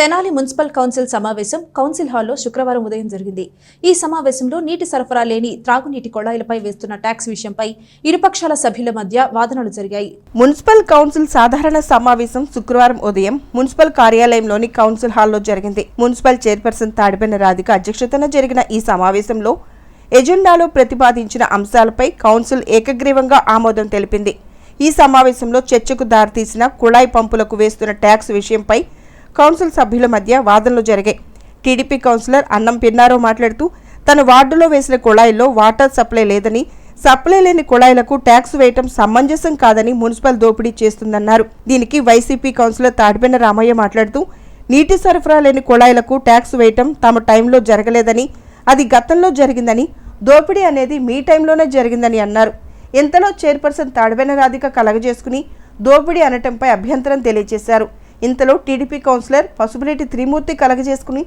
Tenali municipal council సమావేశం council హాల్లో శుక్రవారం ఉదయం జరిగింది. ఈ సమావేశంలో నీటి సరఫరా లేని త్రాగునీటి కొళాయిలపై వేస్తున్న ట్యాక్స్ విషయంపై ఇరుపక్షాల సభ్యుల మధ్య వాదనలు జరిగాయి. మున్సిపల్ కౌన్సిల్ సాధారణ సమావేశం శుక్రవారం ఉదయం మున్సిపల్ కార్యాలయంలోని కౌన్సిల్ హాల్లో జరిగింది. మున్సిపల్ చైర్పర్సన్ తాడిపెన్న రాధిక అధ్యక్షతన జరిగిన ఈ సమావేశంలో ఎజెండాలో ప్రతిపాదించిన అంశాలపై కౌన్సిల్ ఏకగ్రీవంగా ఆమోదం తెలిపింది. ఈ సమావేశంలో చర్చకు దారితీసిన కుళాయి పంపులకు వేస్తున్న ట్యాక్స్ విషయంపై కౌన్సిల్ సభ్యుల మధ్య వాదనలు జరిగాయి. టీడీపీ కౌన్సిలర్ అన్నం పిన్నారో మాట్లాడుతూ తన వార్డులో వేసిన కుళాయిల్లో వాటర్ సప్లై లేదని సప్లై లేని కుళాయిలకు ట్యాక్స్ వేయటం సమంజసం కాదని మున్సిపల్ దోపిడీ చేస్తుందన్నారు. దీనికి వైసీపీ కౌన్సిలర్ తాడిపెన్న రామయ్య మాట్లాడుతూ నీటి సరఫరా లేని కుళాయిలకు ట్యాక్స్ వేయటం తమ టైంలో జరగలేదని అది గతంలో జరిగిందని దోపిడీ అనేది మీ టైంలోనే జరిగిందని అన్నారు. ఇంతలో చైర్పర్సన్ తాడిపెన్న రాధిక కలగజేసుకుని దోపిడీ అనటంపై అభ్యంతరం తెలియజేశారు. ఇంతలో టీడీపీ కౌన్సిలర్ పసుపులేటి త్రిమూర్తి కలగజేసుకుని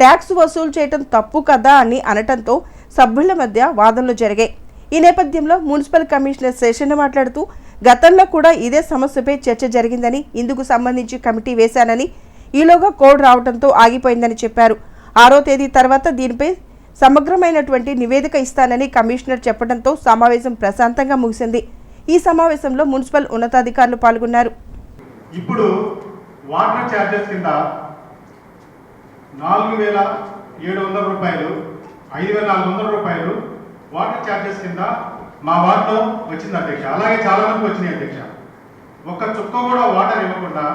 ట్యాక్స్ వసూలు చేయటం తప్పు కదా అని అనటంతో సభ్యుల మధ్య వాదనలు జరిగాయి. ఈ నేపథ్యంలో మున్సిపల్ కమిషనర్ శేషన్న మాట్లాడుతూ గతంలో కూడా ఇదే సమస్యపై చర్చ జరిగిందని ఇందుకు సంబంధించి కమిటీ వేశానని ఈలోగా కోడ్ రావడంతో ఆగిపోయిందని చెప్పారు. ఆరో తేదీ తర్వాత దీనిపై సమగ్రమైనటువంటి నివేదిక ఇస్తానని కమిషనర్ చెప్పడంతో సమావేశం ప్రశాంతంగా ముగిసింది. ఈ సమావేశంలో మున్సిపల్ ఉన్నతాధికారులు పాల్గొన్నారు. ఇప్పుడు వాటర్ ఛార్జెస్ కింద నాలుగు వేల ఏడు వందల రూపాయలు ఐదు వేల నాలుగు వందల రూపాయలు వాటర్ ఛార్జెస్ కింద మా వార్డులో వచ్చింది అధ్యక్ష. అలాగే చాలా మందికి వచ్చినాయి అధ్యక్ష. ఒక్క చుక్క కూడా వాటర్ ఇవ్వకుండా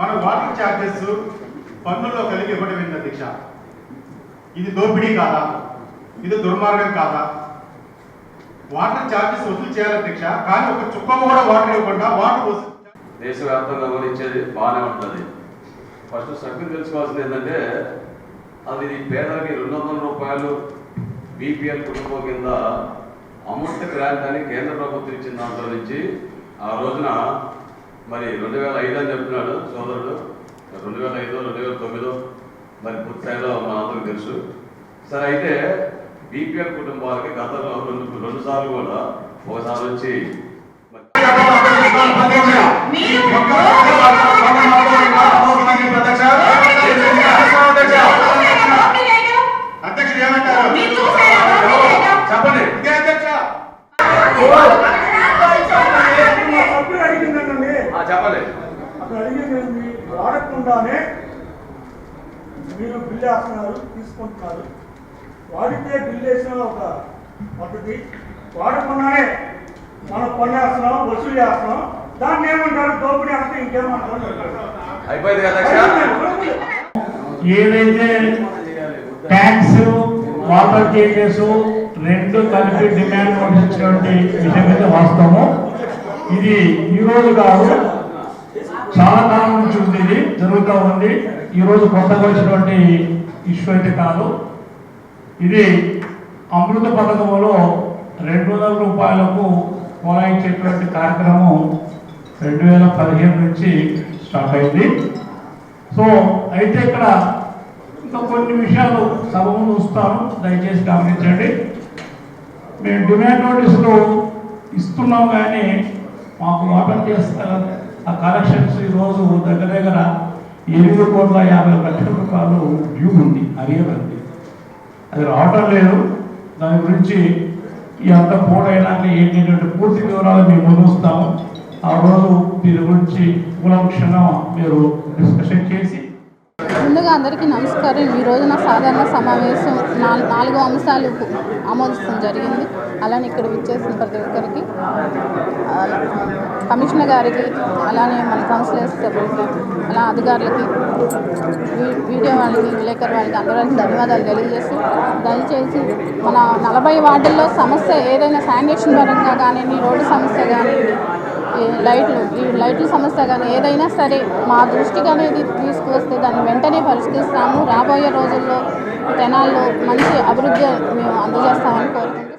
మన వాటర్ ఛార్జెస్ పన్నుల్లో కలిగి ఇవ్వడం ఏంది అధ్యక్ష. ఇది దోపిడీ కాదా? ఇది దుర్మార్గం కాదా? వాటర్ ఛార్జెస్ వసూలు చేయాలి అధ్యక్ష కానీ ఒక చుక్క కూడా వాటర్ ఇవ్వకుండా వాటర్ వసూలు దేశవ్యాప్తంగా గమనించేది బాగానే ఉంటుంది. ఫస్ట్ సభ్యులు తెలుసుకోవాల్సింది ఏంటంటే అది పేదలకి రెండు వందల రూపాయలు బీపీఎల్ కుటుంబం కింద అమృత గ్రాంట్ అని కేంద్ర ప్రభుత్వం ఇచ్చిన దాంట్లో నుంచి ఆ రోజున మరి రెండు వేల ఐదు అని చెప్తున్నాడు సోదరుడు. రెండు వేల ఐదో రెండు వేల తొమ్మిదో మరి పూర్తి స్థాయిలో మన అందరికి తెలుసు. సరే అయితే బీపీఎల్ కుటుంబాలకి గతంలో రెండు రెండు సార్లు కూడా ఒకసారి వచ్చి అక్కడ అడిగింది వాడకుండానే మీరు బిల్ వేస్తున్నారు తీసుకుంటున్నారు. వాడితే బిల్ వేసిన ఒక పద్ధతి. వాడకుండానే మనం పన్నేస్తున్నాం వసూలు చేస్తున్నాం. దాన్ని ఏమంటారు? దోపిడీ అంటే ఇంకేమంటారు? అయిపోయింది ఏదైతే ట్యాక్స్ వాటర్ చేంజెస్ రెండు కలిపి డిమాండ్ నోటీస్ ఇచ్చినటువంటి విషయం అయితే వాస్తవము. ఇది ఈ రోజు కాదు. చాలా కాలం నుంచి ఉంది ఇది జరుగుతూ ఉంది. ఈ రోజు కొత్తగా వచ్చినటువంటి ఇష్యూ అయితే కాదు. ఇది అమృత పథకంలో రెండు వందల రూపాయలకు కొలాయించేటువంటి కార్యక్రమం రెండు వేల పదిహేను నుంచి స్టార్ట్ అయింది. సో అయితే ఇక్కడ ఇంకా కొన్ని విషయాలు సభ ముందు వస్తాను. దయచేసి గమనించండి. మేము డిమాండ్ నోటీసులు ఇస్తున్నాం కానీ మాకు వాటర్ చేస్తారు ఆ కలెక్షన్స్ ఈరోజు దగ్గర దగ్గర ఎనిమిది కోట్ల యాభై లక్షల రూపాయలు డ్యూ ఉంది అరియర్ అది రావటం లేదు. దాని గురించి ఈ అంత పోడైనాక ఏంటంటే పూర్తి వివరాలు మేము ముందు ఆ రోజు దీని గురించి కూలంక్షంగా మీరు డిస్కషన్ చేసి ముందుగా అందరికీ నమస్కారం. ఈ రోజున సాధారణ సమావేశం నాలుగు నాలుగు అంశాలు ఆమోదించడం జరిగింది. అలానే ఇక్కడ విచ్చేసిన ప్రతి ఒక్కరికి కమిషనర్ గారికి అలానే మన కౌన్సిలర్స్ సభ్యులకి అలా అధికారులకి వీడియో వాళ్ళకి విలేకరు వాళ్ళకి అందరికి ధన్యవాదాలు తెలియజేస్తూ దయచేసి మన నలభై వార్డుల్లో సమస్య ఏదైనా శానిటేషన్ పరంగా కానీ రోడ్డు సమస్య కానీ ఈ లైట్లు ఈ లైట్ల సమస్య కానీ ఏదైనా సరే మా దృష్టికి అనేది తీసుకువస్తే దాన్ని వెంటనే పరిష్కరిస్తాము. రాబోయే రోజుల్లో తెనాల్లో మంచి అభివృద్ధి మేము అందజేస్తామని కోరుకుంటున్నాం.